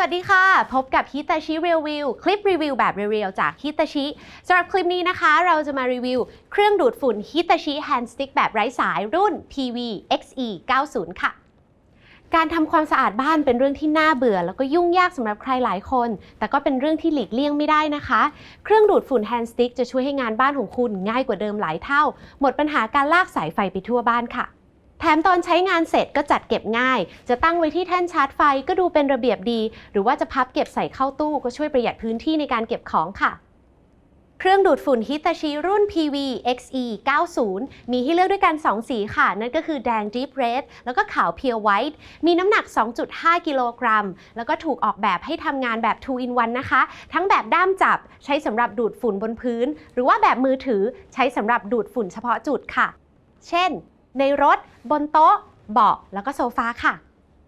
สวัสดีค่ะ พบกับฮิตาชิรีวิวคลิปรีวิวแบบเรียวๆจากฮิตาชิสำหรับคลิปนี้นะคะ เราจะมารีวิว เครื่องดูดฝุ่นฮิตาชิแฮนด์สติ๊กแบบไร้สายรุ่น PV XE 90ค่ะการทำความสะอาดบ้านเป็นเรื่องที่น่าเบื่อ แล้วก็ยุ่งยากสำหรับใครหลายคน แต่ก็เป็นเรื่องที่หลีกเลี่ยงไม่ได้นะคะ เครื่องดูดฝุ่นแฮนด์สติ๊กจะช่วยให้งานบ้านของคุณง่ายกว่าเดิมหลายเท่า หมดปัญหาการลากสายไฟไปทั่วบ้านค่ะ แถมตอนใช้งานเสร็จก็จัดเก็บง่าย จะตั้งไว้ที่แท่นชาร์จไฟก็ดูเป็นระเบียบดี หรือว่าจะพับเก็บใส่เข้าตู้ก็ช่วยประหยัดพื้นที่ในการเก็บของค่ะเครื่องดูดฝุ่นฮิตาชิรุ่น PV XE 90 มีให้เลือกด้วยกัน 2 สีค่ะ นั่นก็คือแดง Deep Red แล้วก็ขาว Pure White มีน้ำหนัก 2.5 กิโลกรัม แล้วก็ถูกออกแบบให้ทำงานแบบ 2 in 1 นะคะ ทั้งแบบด้ามจับใช้สำหรับดูดฝุ่นบนพื้น หรือว่าแบบมือถือใช้สำหรับดูดฝุ่นเฉพาะจุดค่ะ เช่น ในรถ บนโต๊ะ เบาะ แล้วก็โซฟาค่ะ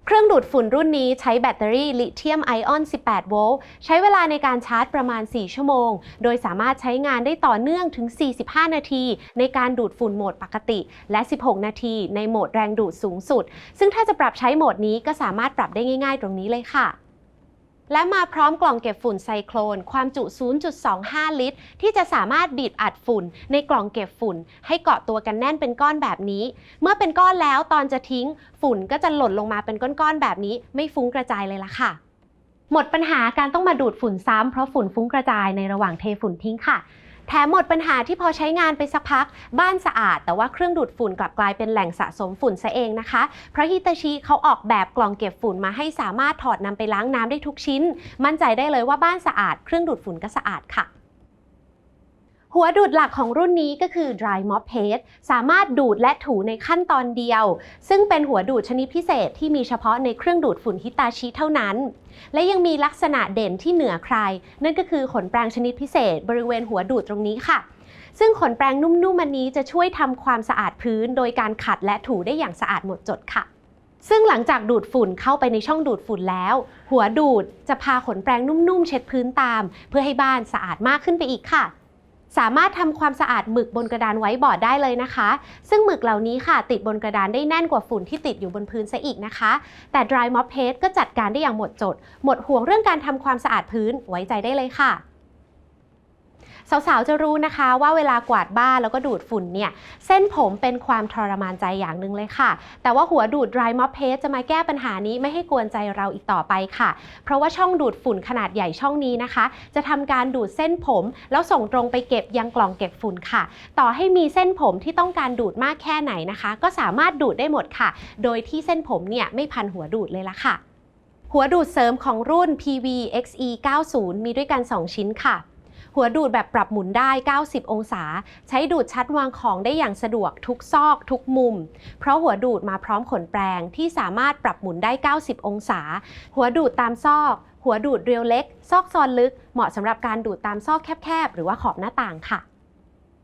เครื่องดูดฝุ่นรุ่นนี้ใช้แบตเตอรี่ลิเธียมไอออน 18 โวลต์ ใช้เวลาในการชาร์จประมาณ 4 ชั่วโมง โดยสามารถใช้งานได้ต่อเนื่องถึง 45 นาที ในการดูดฝุ่นโหมดปกติ และ 16 นาทีในโหมดแรงดูดสูงสุด ซึ่งถ้าจะปรับใช้โหมดนี้ก็สามารถปรับได้ง่าย ๆ ตรงนี้เลยค่ะ และมาพร้อมกล่องเก็บฝุ่นไซโครน ความจุ 0.25 ลิตร ที่จะสามารถบีบอัดฝุ่นในกล่องเก็บฝุ่น ให้เกาะตัวกันแน่นเป็นก้อนแบบนี้ เมื่อเป็นก้อนแล้วตอนจะทิ้ง ฝุ่นก็จะหล่นลงมาเป็นก้อนๆแบบนี้ ไม่ฟุ้งกระจายเลยล่ะค่ะ หมดปัญหาการต้องมาดูดฝุ่นซ้ำเพราะฝุ่นฟุ้งกระจายในระหว่างเทฝุ่นทิ้งค่ะ แถมหมดปัญหาที่พอใช้งานไปสักพัก บ้านสะอาด แต่ว่าเครื่องดูดฝุ่นกลับกลายเป็นแหล่งสะสมฝุ่นซะเองนะคะ เพราะฮิตาชิเขาออกแบบกล่องเก็บฝุ่นมาให้สามารถถอดนำไปล้างน้ำได้ทุกชิ้น มั่นใจได้เลยว่าบ้านสะอาด เครื่องดูดฝุ่นก็สะอาดค่ะ หัวดูดหลักของรุ่นนี้ก็คือ dry mop head สามารถดูดและถูในขั้นตอนเดียว ซึ่งเป็นหัวดูดชนิดพิเศษที่มีเฉพาะในเครื่องดูดฝุ่นฮิตาชิเท่านั้น และยังมีลักษณะเด่นที่เหนือใคร นั่นก็คือขนแปรงชนิดพิเศษ บริเวณหัวดูดตรงนี้ค่ะ ซึ่งขนแปรงนุ่มๆอันนี้จะช่วยทำความสะอาดพื้น โดยการขัดและถูได้อย่างสะอาดหมดจดค่ะซึ่งหลังจากดูดฝุ่นเข้าไปในช่องดูดฝุ่นแล้ว หัวดูดจะพาขนแปรงนุ่มๆ เช็ดพื้นตาม เพื่อให้บ้านสะอาดมากขึ้นไปอีกค่ะ สามารถทำความสะอาดหมึกบนกระดานไว้บอร์ดได้เลยนะคะ ซึ่งหมึกเหล่านี้ค่ะ ติดบนกระดานได้แน่นกว่าฝุ่นที่ติดอยู่บนพื้นซะอีกนะคะ แต่ dry mop Paste ก็จัดการได้อย่างหมดจด หมดห่วงเรื่องการทำความสะอาดพื้นไว้ใจได้เลยค่ะ สาวๆ จะรู้นะคะว่าเวลากวาดบ้านแล้วก็ดูดฝุ่นเนี่ย เส้นผมเป็นความทรมานใจอย่างหนึ่งเลยค่ะ แต่ว่าหัวดูด dry mop head จะมาแก้ปัญหานี้ไม่ให้กวนใจเราอีกต่อไปค่ะ เพราะว่าช่องดูดฝุ่นขนาดใหญ่ช่องนี้นะคะ จะทำการดูดเส้นผม แล้วส่งตรงไปเก็บยังกล่องเก็บฝุ่นค่ะ ต่อให้มีเส้นผมที่ต้องการดูดมากแค่ไหนนะคะ ก็สามารถดูดได้หมดค่ะ โดยที่เส้นผมเนี่ยไม่พันหัวดูดเลยละค่ะหัวดูดเสริมของรุ่น PV XE 90 มีด้วยกัน 2 ชิ้นค่ะ หัวดูดแบบปรับหมุนได้ 90 องศา ใช้ดูดชัดวางของได้อย่างสะดวกทุกซอกทุกมุม เพราะหัวดูดมาพร้อมขนแปรงที่สามารถปรับหมุนได้ 90 องศา หัวดูดตามซอก หัวดูดเรียวเล็ก ซอกซอนลึก เหมาะสำหรับการดูดตามซอกแคบๆ หรือว่าขอบหน้าต่างค่ะ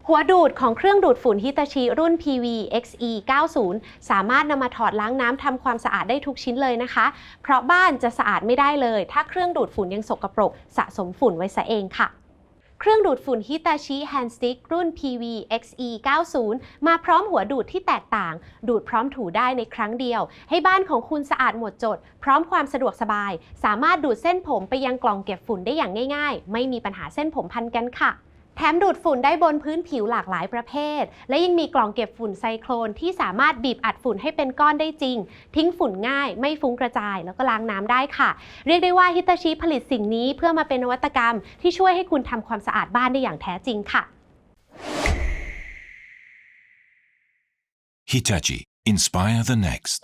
หัวดูดของเครื่องดูดฝุ่นฮิตาชิรุ่น PV XE 90 สามารถนำมาถอดล้างน้ำทำความสะอาดได้ทุกชิ้นเลยนะคะ เพราะบ้านจะสะอาดไม่ได้เลย ถ้าเครื่องดูดฝุ่นยังสกปรกสะสมฝุ่นไว้ซะเองค่ะ เครื่องดูดฝุ่นฮิตาชิ Hand Stick รุ่น PV XE 90มาพร้อมหัวดูดที่แตกต่าง ดูดพร้อมถูได้ในครั้งเดียว ให้บ้านของคุณสะอาดหมดจด พร้อมความสะดวกสบาย สามารถดูดเส้นผมไปยังกล่องเก็บฝุ่นได้อย่างง่าย ๆ ไม่มีปัญหาเส้นผมพันกันค่ะ แถมดูดฝุ่นได้บนพื้นผิวหลากหลายประเภท และยังมีกล่องเก็บฝุ่นไซโครนที่สามารถบีบอัดฝุ่นให้เป็นก้อนได้จริง ทิ้งฝุ่นง่าย ไม่ฟุ้งกระจาย แล้วก็ล้างน้ำได้ค่ะ เรียกได้ว่าฮิตาชิผลิตสิ่งนี้เพื่อมาเป็นนวัตกรรม ที่ช่วยให้คุณทำความสะอาดบ้านได้อย่างแท้จริงค่ะ Hitachi. Inspire the next.